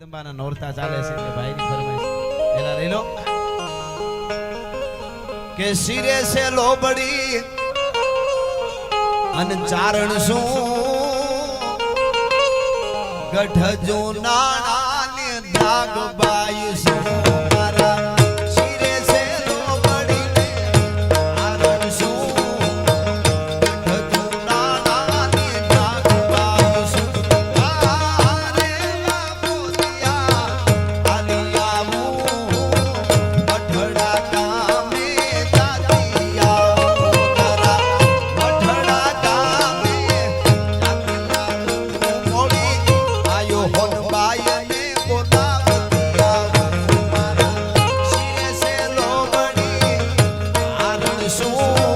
જગદંબાના નોરતા ચાલે છે એટલે ભાઈની ફરમાઈશ. પેલા લઈ લો. કે શિરે છે લોબડી અને ચારણ શું? ગઢ જો નાણા ને દાગ બાયું so